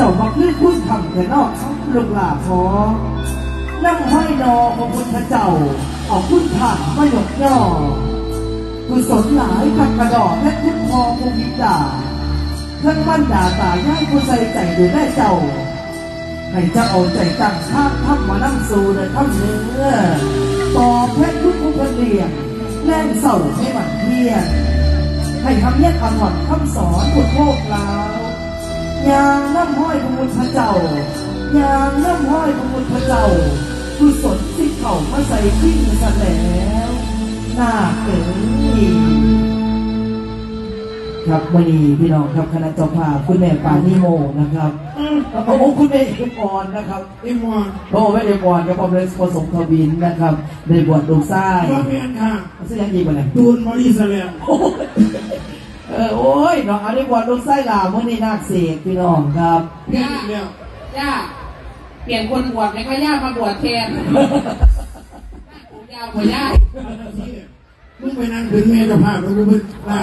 เจ้ามาขึ้นพูดคำแต่นอกคำลูกลาขอ นั่งห้อยนอพระพุทธเจ้าเอาพุทธานมาหยกย่อกุศลหลายขัดกระดอกและคุ้มครองภูมิดาทั้งมั่นด่าตาย่ายผู้ใส่ใจดูได้เจ้าให้เจ้าเอาใจตั้งท่าทำมานั่งสู่ในคำเนื้อต่อเพชรทุกผู้เรียนแล่นเสาให้หมันเพียรให้คำแยกคำหอนคำสอนพุทโธกลา ยางน้ำห้อยพระพุทธเจ้ายางน้ำห้อยพระพุทธเจ้ากุศลที่เข่ามาใส่ทิ้งซะแล้วหน้าเก๋ครับวันนี้พี่น้องครับคณะเจ้าภาพคุณแม่ปานิโมนะครับอืมแล้วก็โอ้คุณแม่เอ็มออนนะครับไอ้หมอนโอ้แม่เอ็มออนกับพ่อเลยผสมทวินนะครับในบวชลูกไส้ว่าเมียนค่ะเสื้อยังดีกว่าไหนตูนมอริสแลม เออโอ้ยน้องอันนี้บวชลูกไส้ลามื่อนี้นาคเสกพี่น้องครับเพี้ยนอีกแล้วย่าเปลี่ยนคนบวชไหมคะย่ามาบวชแทนผมยาวกว่าย่ามึงไปนั่งถึงแม่เจะพาพแล้วกูมึงลา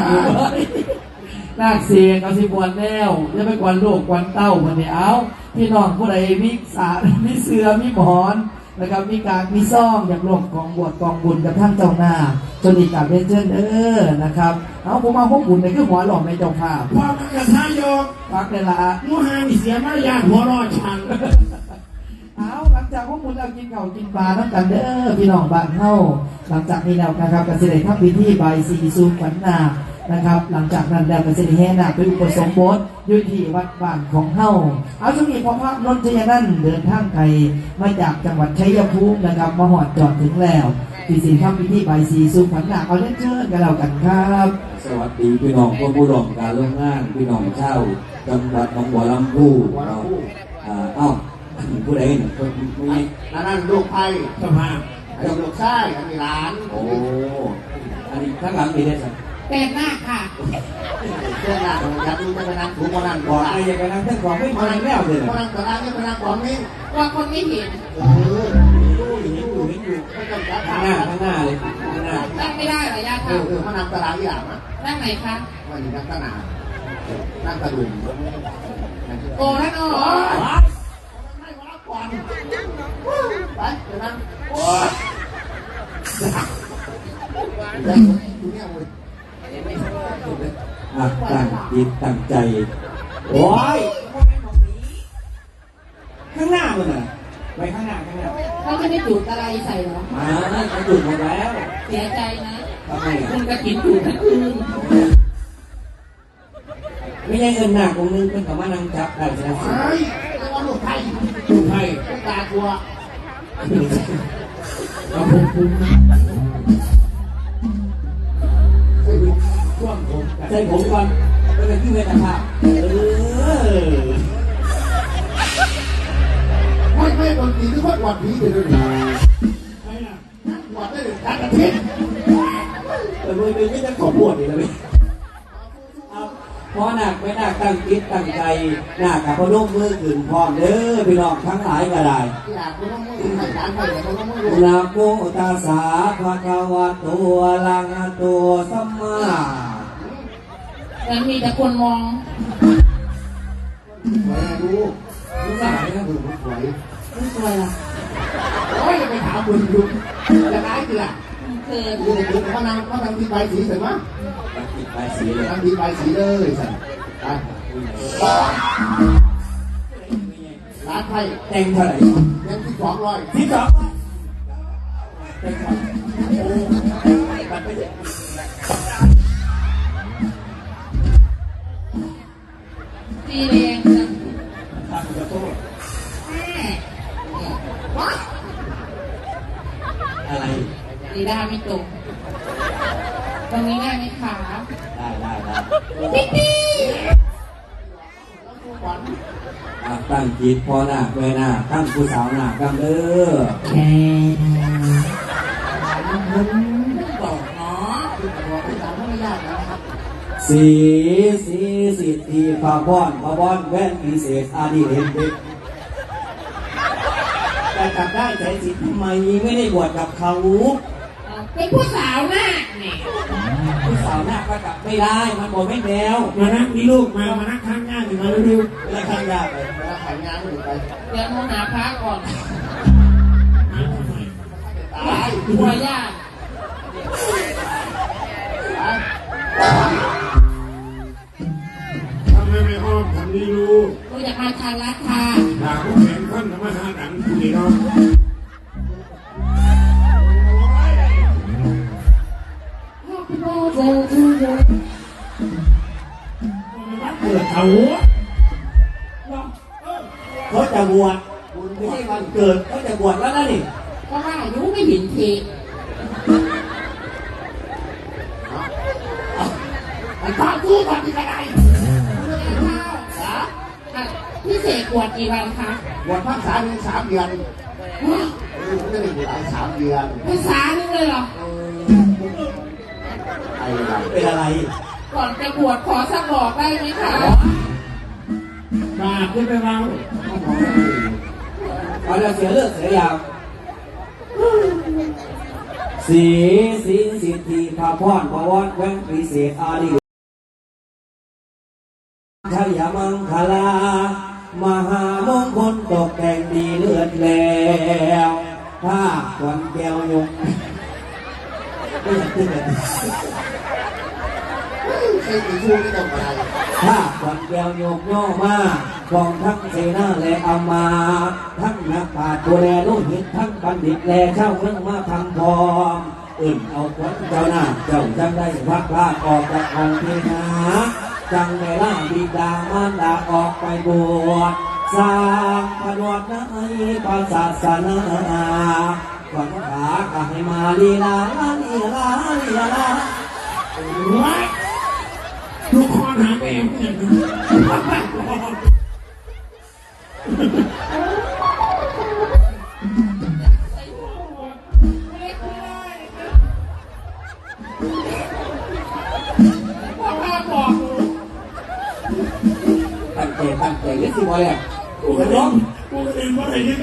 เลยนาคเสกเอาสิบวชแล้วจะไปกวนลูกกวนเต้าวันนี้เอาพี่น้องผู้ใดมีสามีเสือมีหมอน นะครับมีการมีซ่องอยากร่วมกองบวชกองบุญกับท่านเจ้าหน้าจนอีกกับเรียนเชิญเออนะครับเอาผมมาพวกบุญในคือหัวหล่อในเจ้าภาพพอมันกระทายกพักเวลามูฮานี่เสียมารยาทหัวเรอดชัง เอาหลังจากพวกคุณเรากินข้าวกินปลาทั้งกันเด้อพี่น้องบ้านเฮาหลังจากนี้แล้วนะครับกสิได้ทำพิธีใบายสีสูขวัญนาคนะครับ หลังจากนั้นแล้วกสิได้แห่นาคไปอุปสมบทอยู่ที่วัดบ้านของเฮาเอาช่วงนี้พอพระนนทยานันท์เดินทางไกลมาจากจังหวัดชัยภูมินะครับมาหอดจอดถึงแล้วที่สิทำพิธีใบายสีสูขวัญนาคเอาเล่นเชิญกันแล้วกันครับ สวัสดีพี่น้องผู้ผู้ร่วมการร่วมงานพี่น้องเช่าจังหวัดหนองบัวลำพูเนาะอ่าเอ้า ผู้ใดเนี่ยคนมีอันนั้นลูกไพ่สภาพอันนี้ลูกชายอันนี้หลานโอ้อันนี้ข้างหลังมีได้สักแต่หน้าค่ะเพื่อนหลานอยากดูจะไปนั่งถูมานั่งบก่ออกนอะไรอย่างนั้นท่านบอกไม่มาแล้วเลยมานั่งก่อนนั่งนี่มานั่งก่อนนี่ว่าคนไม่เห็นเออเห็นอยู่เห็นอยู่ไม่ต้องจับข้าขางหน้าข้างหน้าเลยข้างหน้านั่งไม่ได้เหรอย่าเอค่ะอเออมานั่งตารางอย่างนะนั่งไหนคะวันนี้นั่งตนานั่งกระดุมโอ้แล้วเนาะไม่มาก่อน ไปเดี๋ยวนะโอ้ยเดี๋ยวดูเนี่ยเว้ยอะตั้งจิตตั้งใจ โอ้ยข้างหน้ามันอะไปข้างหน้าข้างหน้าเขาจะไม่จุดอะไรใส่หรอมาเขาหยุดหมดแล้วเสียใจนะทำไมคุณกระถินจุดทั้งคืนไม่ใช่เงินหนักของนึงเป็นกับมานังจับได้ใช่ไหม ลูกตากลัวเอาผมผมช่วงผมใจผมก่อนก็เป็นที่เวทภาพเออไม่ไม่คนผีหรือว่าหวัดผีเดี๋ยวนี้ใช่น่ะหวัดได้เลยการกระทิ้งแต่มือนึงไม่จะขอบวชอีกแล้วเพราะหนักไม่หนักตั้งคิดตั้งใจหนักกับพนมมือขึ้นพร้อมเด้อพี่น้องทั้งหลายก็ได้ที่อยากคุณต้องมือให้การไปแต่คุณต้องมือนะโมตัสสะภะคะวะโตอะระหะโตสัมมาแล้วมีแต่คนมองสวยนะดูรู้สายนะดูมันสวยไม่สวยอะโอ้ยไปถามคุณดูจะได้กี่ล่ะ เกิดดูเด็กๆเขานั่งเขาทำทีใบสีเสร็จมั้ยติดไปสีเลยทำทีใบสีเลยสั่นไปร้านไทยแต่งเท่าไหร่เงินที่สองร้อยที่สองแต่งก่อนโอ้มันไม่ใช่ตีแรง ตีได้ไม่ตรงตรงนี้ได้ไหมคะได้ได้ได้ปิ๊ปปี้อ่ตั้งจิตพอหน้าเวหน้าตั้งผู้สาวหน้ากันเด้อแค่บอกเนาะบอกที่สามไม่ยากนะครับสีสีสิทธิพาบอนพาบอนแว่นพิเศษอาดีเห็นเด็กแต่จับได้ใจสิทำไมไม่ได้บวชกับเขา เป็นผู้สาวหน้าเนี่ยผู้สาวาวหน้าก็กลับไม่ได้ มันบอกไม่แนวมานั่งนี่ลูกมา มานั่งข้างง่ายมาเร็วแล้วข้างยากเลยเวลาขายงานก็ถึงไปเดี๋ยวโมหาพระก่อนตายกลัวญาติทำไมไม่อ้อมทำนี่ลูกกูอยากมาทางรักค่ะด่าผู้แข่งขันทำมาหาหนังนี่เนาะ เปิดเขาเขาจะบวชไม่ใช่วันเกิดเขาจะบวชแล้วนะนี่ก็ว่าอายุไม่เห็นทีไอ้ข้าวกู้ก่อนที่จะได้พี่เสกบวชกี่วันคะบวชภาคษาเพียงสามเดือนเออผมจะได้บวชอีกสามเดือนภาษานึงเลยเหรอ ไอ้ไรเป็นอะไรก่อนจะบวชขอสักบอกได้ไหมคะบาปขึ้นไปเราเอาแล้วเสียเลือดเสียยาวสีสิงสิทธิพาพรพวรแว้งปรีเศษอาลีชัยมังคลามหามงคลตกแต่งดีเลือดแล้วภาคควันแก้วยงไม่อยากขึ้นเลย เคยมีช่ที่ต้องไปถ้าควันแก้วโยกย่อมากองทั้งเสนาและอามา ทั้งนักปราชญ์ตัวแลโลหิตทั้งบัณฑิตแลเช่าเครื่องมาทำพรอมอื่นเอาขวัญเจ้าหน้าเจ้าจังได้พักพลาออกจากห้องเทนาจังได้ล่าบิดามารดาออกไปบวชสร้างผนวดในพระศาสนาขวัญขาก็ให้มาลีลาลีลาลีลา ว้ายทุกคนหาแม่เนี่ยพ่อพาบอกหนูตั้งใจตั้งใจเล่นสิบอลแล้วกูก็ร้องกูก็เล่นว่าอะไรเนี่ย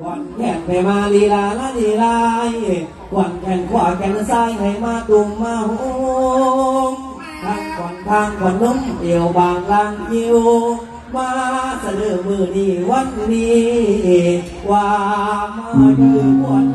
ก่อนแข่งไปมาลีลาละลีลายก่อนแข่งขวาแข่งซ้ายให้มาตุ่มมาโฮมทางก่อน ทางก่อนนุ่มเอวบางลางยิวมาเสนอมือนี้วันนี้ว่ามายืนบน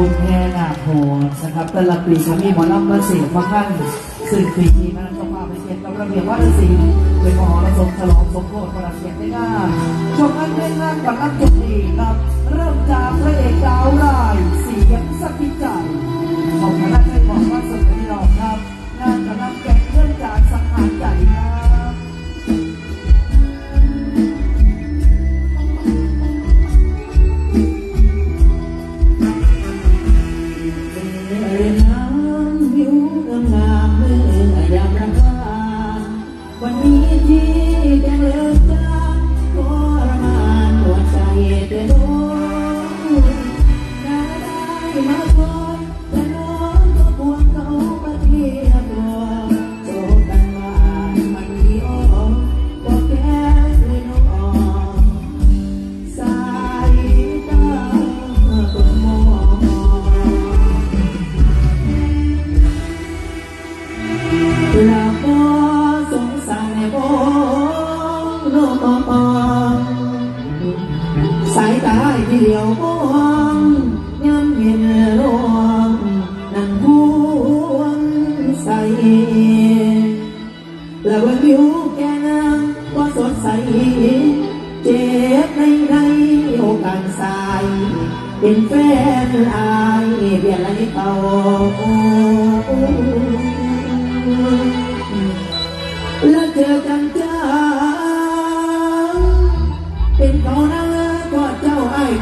ุญแพ่นาโพนะครับแต่ละปีจะมีหมอลำมาเสียงมาขั้นซึ่งปีนี้มันต้องมาเป็นเกียรติกับระเบียบว่าจะสีเป็นมหรสพฉลองสมโภชประเสียรติได้ง่ายชมกันได้ง่ายกับนักดนตรีครับ เริ่มจากพระเอกดาวร้ายเสียงสักดิ์ใจของคณะไทยบอกว่าสุดที่เราครับน่านกับนักแก่เรื่องจาก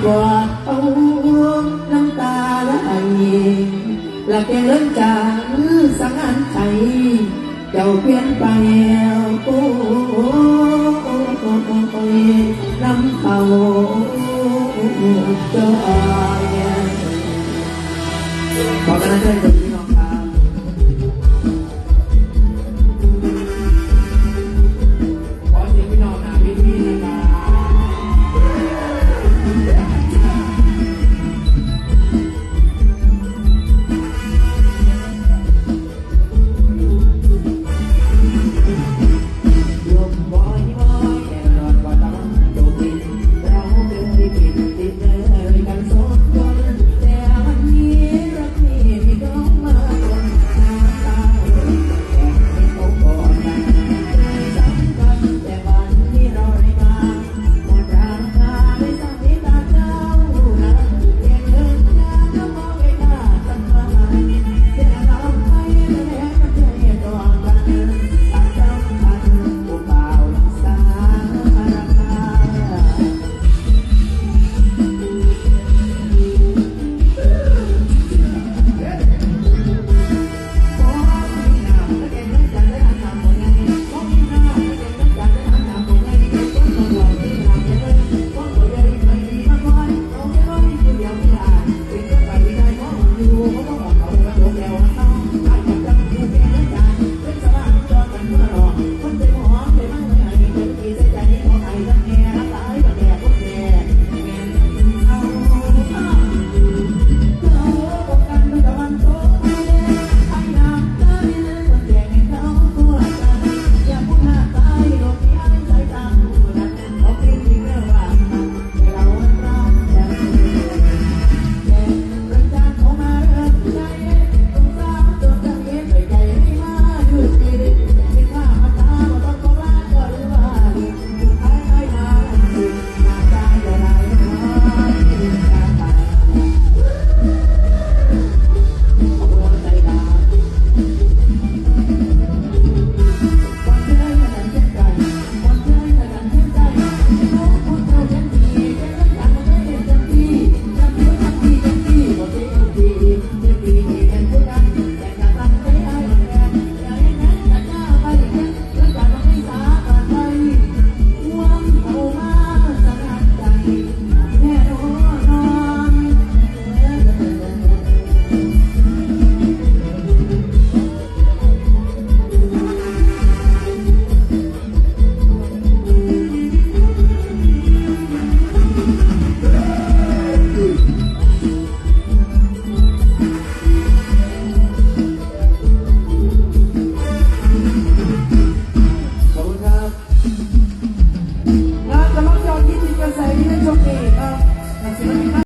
กอดเอาน้ำตาไหลและแกเริ่มจากสังหารใจเจ้าเปลี่ยนไปโอ้น้ำเขาจอยขอกำลังใจจา